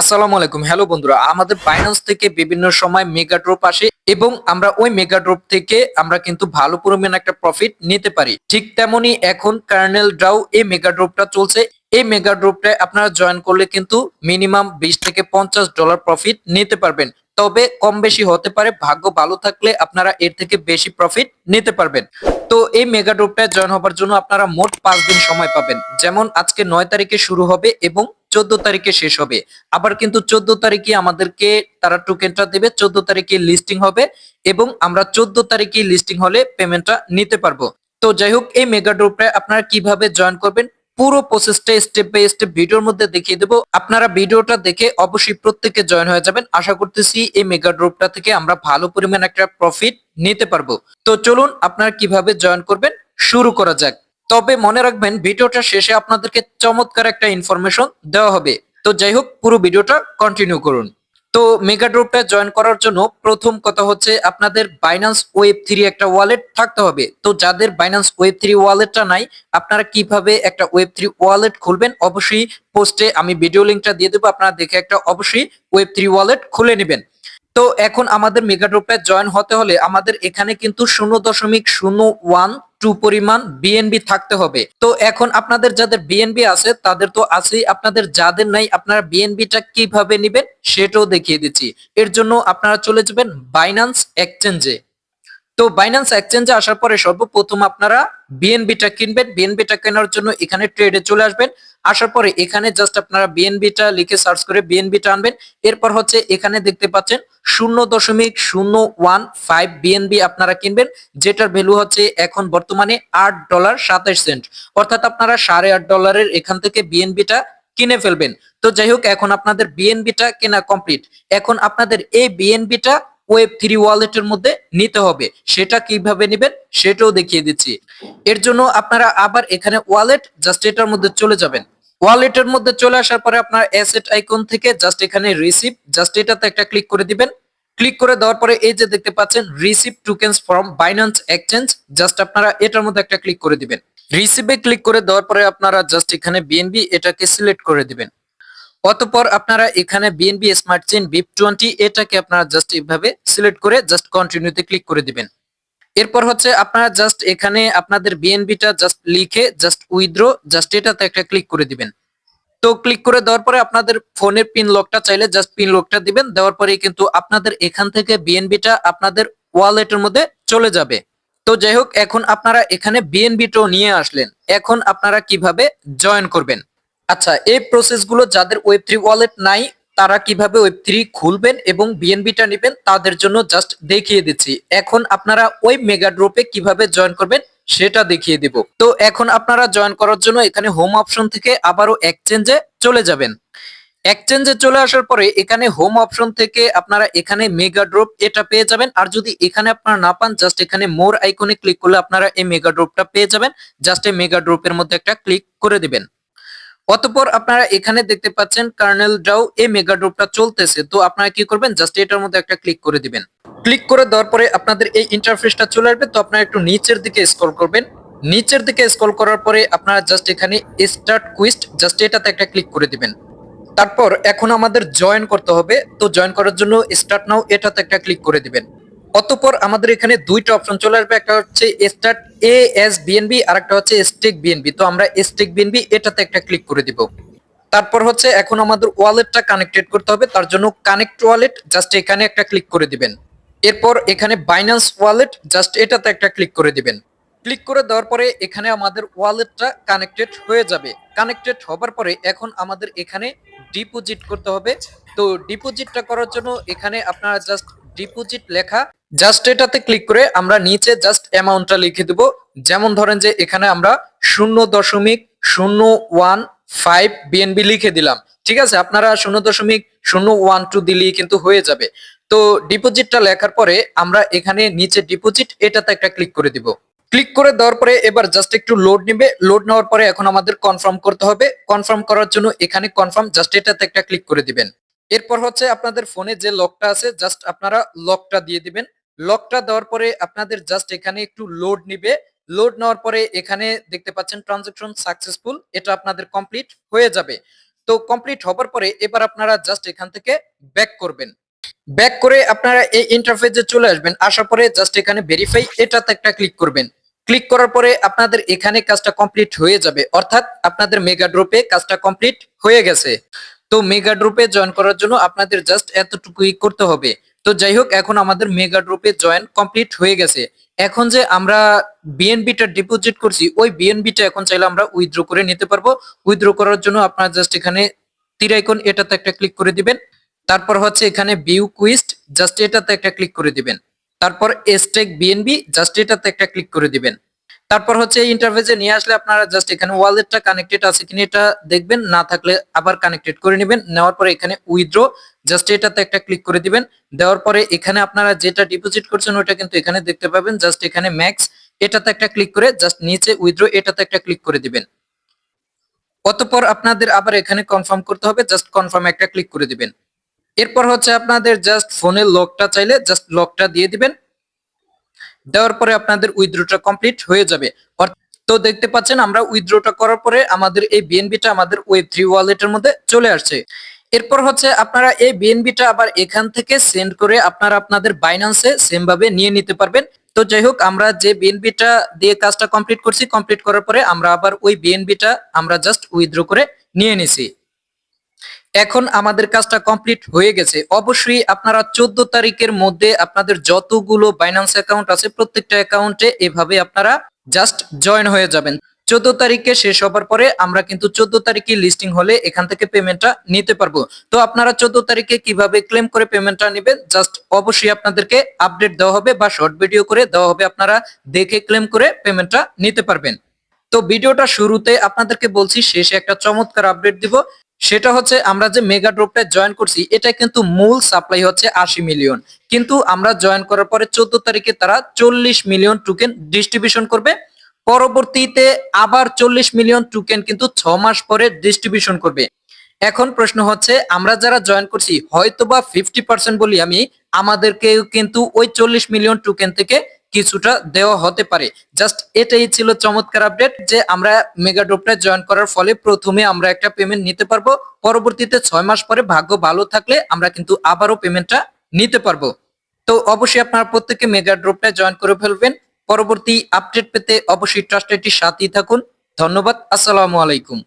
আসসালামু আলাইকুম। হ্যালো বন্ধুরা, আমাদের বাইন্যান্স থেকে বিভিন্ন সময় মেগা ড্রপ আসে এবং আমরা ওই মেগা ড্রপ থেকে আমরা কিন্তু ভালো পরিমাণ একটা প্রফিট নিতে পারি। ঠিক তেমনি এখন কার্নেল ড্রাউ এই মেগা ড্রপটা চলছে। এই মেগা ড্রপটায় আপনারা জয়েন করলে কিন্তু মিনিমাম বিশ থেকে পঞ্চাশ ডলার প্রফিট নিতে পারবেন। তবে কম বেশি হতে পারে, ভাগ্য ভালো থাকলে আপনারা এর থেকে বেশি প্রফিট নিতে পারবেন। তো এই মেগা ড্রপটায় জয়েন হবার জন্য আপনারা মোট পাঁচ দিন সময় পাবেন। যেমন আজকে নয় তারিখে শুরু হবে এবং চোদ্দ তারিখে শেষ হবে। আবার কিন্তু চোদ্দ তারিখে আমাদেরকে তারা টোকেনটা দেবে, চোদ্দ তারিখে লিস্টিং হবে এবং আমরা চোদ্দ তারিখে লিস্টিং হলে পেমেন্টটা নিতে পারব। তো যাই হোক, এই মেগা ড্রপটায় আপনারা কীভাবে জয়েন করবেন, পুরো প্রসেসটা স্টেপ বাই স্টেপ ভিডিওর মধ্যে দেখিয়ে দেবো। আপনারা ভিডিওটা দেখে অবশ্যই প্রত্যেকে জয়েন হয়ে যাবেন। আশা করতেছি এই মেগা ড্রপটা থেকে আমরা ভালো পরিমাণ একটা প্রফিট নিতে পারব। তো চলুন, আপনারা কীভাবে জয়েন করবেন, শুরু করা যাক। তবে মনে রাখবেন, ভিডিওটা শেষে আপনাদেরকে চমৎকার একটা ইনফরমেশন দেওয়া হবে। তো যাই হোক, পুরো ভিডিওটা কন্টিনিউ করুন। তো মেগা ড্রপটা জয়েন করার জন্য প্রথম কথা হচ্ছে আপনাদের বাইন্যান্স ওয়েব থ্রি একটা ওয়ালেট থাকতে হবে। তো যাদের বাইন্যান্স ওয়েব থ্রি ওয়ালেটটা নাই, আপনারা কীভাবে একটা ওয়েব থ্রি ওয়ালেট খুলবেন? অবশ্যই পোস্টে আমি ভিডিও লিঙ্কটা দিয়ে দেবো, আপনারা দেখে একটা অবশ্যই ওয়েব থ্রি ওয়ালেট খুলে নেবেন। তো এখন আমাদের মেগা ড্রপে জয়েন হতে হলে আমাদের এখানে কিন্তু শূন্য দশমিক শূন্য ওয়ান টু পরিমাণ বিএনবি থাকতে হবে। তো এখন আপনাদের যাদের বিএনবি আছে, তাদের তো আছেই, আপনাদের যাদের নাই, আপনারা বিএনবিটা কীভাবে নেবেন সেটাও দেখিয়ে দিচ্ছি। এর জন্য আপনারা চলে যাবেন বাইন্যান্স এক্সচেঞ্জে তো বাইন্যান্স এক্সচেঞ্জে আসার পরে সর্বপ্রথম আপনারা বিএনবিটা কিনবেন। বিএনবিটা কেনার জন্য এখানে ট্রেডে চলে আসবেন। আসার পরে এখানে জাস্ট আপনারা বিএনবিটা লিখে সার্চ করে বিএনবিটা আনবেন। এরপর হচ্ছে এখানে দেখতে পাচ্ছেন শূন্য দশমিক শূন্য ওয়ান ফাইভ বিএনবি আপনারা কিনবেন, যেটার ভ্যালু হচ্ছে এখন বর্তমানে আট ডলার সাতাশ সেন্ট অর্থাৎ আপনারা সাড়ে আট ডলারের এখান থেকে বিএনবিটা কিনে ফেলবেন। তো যাই হোক, এখন আপনাদের বিএনবিটা কেনা কমপ্লিট এখন আপনাদের এই বিএনবিটা ওয়েব থ্রি ওয়ালেটের মধ্যে নিতে হবে। সেটা কীভাবে নেবেন সেটাও দেখিয়ে দিচ্ছি। এর জন্য আপনারা আবার এখানে ওয়ালেট জাস্ট এটার মধ্যে চলে যাবেন। ওয়ালেটের মধ্যে চলে আসার পরে আপনার অ্যাসেট আইকন থেকে জাস্ট এখানে রিসিভ জাস্ট এটাতে একটা ক্লিক করে দিবেন। ক্লিক করে দেওয়ার পরে এই যে দেখতে পাচ্ছেন receive tokens from Binance exchange just আপনারা এটার মধ্যে একটা ক্লিক করে দিবেন। রিসিভে ক্লিক করে দেওয়ার পরে আপনারা জাস্ট এখানে বিএনবি এটাকে সিলেক্ট করে দিবেন। অতপর আপনারা এখানে BNB smart chain BEP twenty এটাকে আপনারা জাস্ট এইভাবে সিলেক্ট করে জাস্ট কন্টিনিউতে ক্লিক করে দিবেন। এরপর হচ্ছে আপনারা জাস্ট এখানে আপনাদের বিএনবিটা জাস্ট লিখে জাস্ট উইথড্র জাস্ট এটাতে একটা ক্লিক করে দিবেন। তো ক্লিক করে দেওয়ার পরে আপনাদের ফোনের পিন লকটা চাইলে জাস্ট পিন লকটা দিবেন, দেওয়ার পরে কিন্তু আপনাদের এখান থেকে বিএনবিটা আপনাদের ওয়ালেটের মধ্যে চলে যাবে। তো যাই হোক, এখন আপনারা এখানে বিএনবিটাও নিয়ে আসলেন। এখন আপনারা কীভাবে জয়েন করবেন? আচ্ছা এই প্রসেসগুলো যাদের ওয়েব থ্রি ওয়ালেট নাই তারা কীভাবে ওয়েব থ্রি খুলবেন এবং বিএনবিটা নেবেন তাদের জন্য জাস্ট দেখিয়ে দিচ্ছি। এখন আপনারা ওই মেগা ড্রপে কীভাবে জয়েন করবেন সেটা দেখিয়ে দিব। তো এখন আপনারা জয়েন করার জন্য এখানে হোম অপশন থেকে আবারও এক্সচেঞ্জে চলে যাবেন। এক্সচেঞ্জে চলে আসার পরে এখানে হোম অপশন থেকে আপনারা এখানে মেগা ড্রপ এটা পেয়ে যাবেন। আর যদি এখানে আপনারা না পান জাস্ট এখানে মোর আইকনে ক্লিক করলে আপনারা এই মেগা ড্রপটা পেয়ে যাবেন। জাস্ট এই মেগা ড্রপের মধ্যে একটা ক্লিক করে দিবেন। অতপর আপনারা এখানে দেখতে পাচ্ছেন কার্নেল ড্রাউ এই মেগা ড্রপটা চলতেছে। তো আপনারা কি করবেন? জাস্ট এটার মধ্যে একটা ক্লিক করে দিবেন। ক্লিক করে দেওয়ার পরে আপনাদের এই ইন্টারফেসটা চলে আসবে। তো আপনারা একটু নিচের দিকে স্ক্রল করবেন। নিচের দিকে স্ক্রল করার পরে আপনারা জাস্ট এখানে স্টার্ট কুইস্ট জাস্ট এটাতে একটা ক্লিক করে দিবেন। তারপর এখন আমাদের জয়েন করতে হবে। তো জয়েন করার জন্য স্টার্ট নাও এটাতে একটা ক্লিক করে দিবেন। অতঃপর আমাদের এখানে দুইটা অপশন চলে আসবে, একটা হচ্ছে স্টার্ট এ এস বিএনবি আর একটা হচ্ছে স্টেক বিএনবি তো আমরা স্টেক বিএনবি এটাতে একটা ক্লিক করে দিব। তারপর হচ্ছে এখন আমাদের ওয়ালেটটা কানেক্টেড করতে হবে, তার জন্য কানেক্ট ওয়ালেট জাস্ট এখানে একটা ক্লিক করে দিবেন। এরপর এখানে বাইন্যান্স ওয়ালেট জাস্ট এটাতে একটা ক্লিক করে দিবেন। ক্লিক করে দেওয়ার পরে এখানে আমাদের ওয়ালেটটা কানেক্টেড হয়ে যাবে। কানেক্টেড হবার পরে এখন আমাদের এখানে ডিপোজিট করতে হবে। তো ডিপোজিটটা করার জন্য এখানে আপনারা জাস্ট ডিপোজিট লেখা জাস্ট এটাতে ক্লিক করে আমরা নিচে জাস্ট অ্যামাউন্টটা লিখে দেব। যেমন ধরেন যে এখানে আমরা শূন্য দশমিক শূন্য ওয়ান ফাইভ বিএনবি লিখে দিলাম। ঠিক আছে? আপনারা শূন্য দশমিক শূন্য ওয়ান টু দিলেই কিন্তু হয়ে যাবে। তো ডিপোজিটটা লেখার পরে আমরা এখানে নিচে ডিপোজিট এটাতে একটা ক্লিক করে দিব। ক্লিক করে দেওয়ার পরে এবার জাস্ট একটু লোড নেবে। লোড নেওয়ার পরে এখন আমাদের কনফার্ম করতে হবে। কনফার্ম করার জন্য এখানে কনফার্ম জাস্ট এটাতে একটা ক্লিক করে দিবেন। এরপর হচ্ছে আপনাদের ফোনে যে লকটা আছে জাস্ট আপনারা লকটা দিয়ে দিবেন। লকটা দেওয়ার পরে আপনাদের জাস্ট এখানে একটু লোড নিবে। লোড নেওয়ার পরে এখানে দেখতে পাচ্ছেন ট্রানজাকশন সাকসেসফুল এটা আপনাদের কমপ্লিট হয়ে যাবে। তো কমপ্লিট হবার পরে এবার আপনারা জাস্ট এখান থেকে ব্যাক করবেন। ব্যাক করে আপনারা এই ইন্টারফেসে চলে আসবেন। আসার পরে জাস্ট এখানে ভেরিফাই এটাতে একটা ক্লিক করবেন। ক্লিক করার পরে আপনাদের এখানে কাজটা কমপ্লিট হয়ে যাবে। অর্থাৎ আপনাদের মেগা ড্রপে কাজটা কমপ্লিট হয়ে গেছে। তো মেগা ড্রপে জয়েন করার জন্য আপনাদের জাস্ট এতটুকুই করতে হবে। তো যাই হোক, এখন আমাদের মেগা ড্রপে জয়েন কমপ্লিট হয়ে গেছে। এখন যে আমরা বিএনবিটা ডিপোজিট করছি, ওই বিএনবিটা এখন চাইলে আমরা উইথড্র করে নিতে পারব। উইথড্র করার জন্য আপনারা জাস্ট এখানে তীর আইকন এটাতে একটা ক্লিক করে দিবেন। তারপর হচ্ছে এখানে ভিউ কুইস্ট জাস্ট এটাতে একটা ক্লিক করে দিবেন। তারপর এস্টেক বিএনবি জাস্ট এটাতে একটা ক্লিক করে দিবেন। তারপর হচ্ছে এই ইন্টারফেসে নিয়ে আসলে আপনারা জাস্ট এখানে ওয়ালেটটা কানেক্টেড আছে কিনা এটা দেখবেন, না থাকলে আবার কানেক্টেড করে নেবেন। নেওয়ার পরে এখানে উইথড্র জাস্ট এটাতে একটা ক্লিক করে দিবেন। দেওয়ার পরে এখানে আপনারা যেটা ডিপোজিট করছেন ওটা কিন্তু এখানে দেখতে পাবেন জাস্ট এখানে ম্যাক্স এটাতে একটা ক্লিক করে জাস্ট নিচে উইথড্র এটাতে একটা ক্লিক করে দিবেন। অতঃপর আপনাদের আবার এখানে কনফার্ম করতে হবে জাস্ট কনফার্ম একটা ক্লিক করে দিবেন। এরপর হচ্ছে আপনাদের জাস্ট ফোনের লকটা চাইলে জাস্ট লকটা দিয়ে দিবেন। দেওয়ার পরে আপনাদের উইথড্রটা কমপ্লিট হয়ে যাবে। তো দেখতে পাচ্ছেন, আমরা উইথড্রটা করার পরে আমাদের এই বিএনবিটা আমাদের ওয়েব থ্রি ওয়ালেটের মধ্যে চলে আসছে। এরপর হচ্ছে আপনারা এই বিএনবিটা আবার এখান থেকে সেন্ড করে আপনারা আপনাদের বাইন্যান্সে সেম ভাবে নিয়ে নিতে পারবেন। তো যাই হোক, আমরা যে বিএনবিটা দিয়ে কাজটা কমপ্লিট করছি কমপ্লিট করার পরে আমরা আবার ওই বিএনবিটা আমরা জাস্ট উইথড্র করে নিয়ে নিছি। এখন আমাদের কাজটা কমপ্লিট হয়ে গেছে। অবশ্যই আপনারা চোদ্দ তারিখের মধ্যে আপনাদের যতগুলো বাইন্যান্স অ্যাকাউন্ট আছে, প্রত্যেকটা অ্যাকাউন্টে এভাবে আপনারা জাস্ট জয়েন হয়ে যাবেন। চোদ্দ তারিখে শেষ হবার পরে আমরা কিন্তু চোদ্দ তারিখে লিস্টিং হলে এখান থেকে পেমেন্টটা নিতে পারব। তো আপনারা চোদ্দ তারিখে কীভাবে ক্লেম করে পেমেন্টটা নেবেন জাস্ট অবশ্যই আপনাদেরকে আপডেট দেওয়া হবে বা শর্ট ভিডিও করে দেওয়া হবে, আপনারা দেখে ক্লেম করে পেমেন্টটা নিতে পারবেন। তো ভিডিওটা শুরুতে আপনাদেরকে বলছি, শেষে একটা চমৎকার আপডেট দিব। সেটা হচ্ছে আমরা যে মেগা ড্রপটা জয়েন করছি, এটা কিন্তু মূল সাপ্লাই হচ্ছে আশি মিলিয়ন কিন্তু আমরা জয়েন করার পরে চোদ্দ তারিখে তারা চল্লিশ মিলিয়ন টোকেন ডিস্ট্রিবিউশন করবে। পরবর্তীতে আবার চল্লিশ মিলিয়ন টোকেন কিন্তু ছ মাস পরে ডিস্ট্রিবিউশন করবে। এখন প্রশ্ন হচ্ছে, আমরা যারা জয়েন করছি, হয়তোবা ফিফটি পার্সেন্ট বলি আমি, আমাদেরকেও কিন্তু ওই চল্লিশ মিলিয়ন টোকেন থেকে কিছুটা দেওয়া হতে পারে। জাস্ট এটাই ছিল চমৎকার আপডেট যে আমরা মেগা ড্রপটা জয়েন করার ফলে প্রথমে আমরা একটা পেমেন্ট নিতে পারব, পরবর্তীতে ছয় মাস পরে ভাগ্য ভালো থাকলে আমরা কিন্তু আবারও পেমেন্টটা নিতে পারব। তো অবশ্যই আপনারা প্রত্যেকে মেগা ড্রপটা জয়েন করে ফেলবেন। পরবর্তী আপডেট পেতে অবশ্যই ট্রাস্টেডটির সাথেই থাকুন। ধন্যবাদ, আসসালামু আলাইকুম।